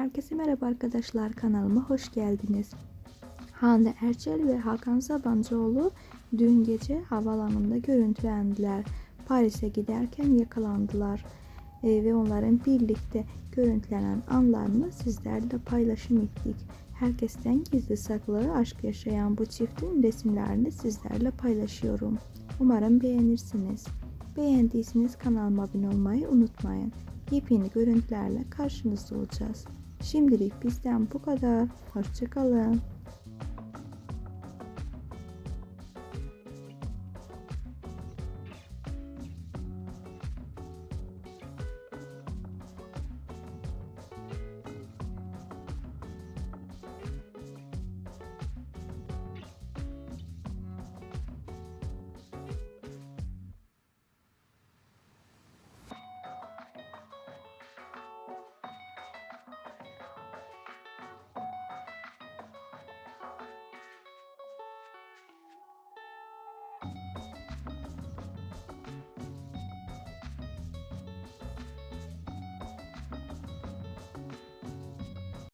Herkese merhaba arkadaşlar kanalıma hoş geldiniz. Hande Erçel ve Hakan Sabancıoğlu dün gece havalanında görüntülendiler. Paris'e giderken yakalandılar Ee, ve onların birlikte görüntülenen anlarını sizlerle paylaşım ettik. Herkesten gizli saklı aşk yaşayan bu çiftin resimlerini sizlerle paylaşıyorum. Umarım beğenirsiniz. Beğendiyseniz kanalıma abone olmayı unutmayın. Yepyeni görüntülerle karşınızda olacağız. Şimdilik bizden bu kadar. Hoşçakalın.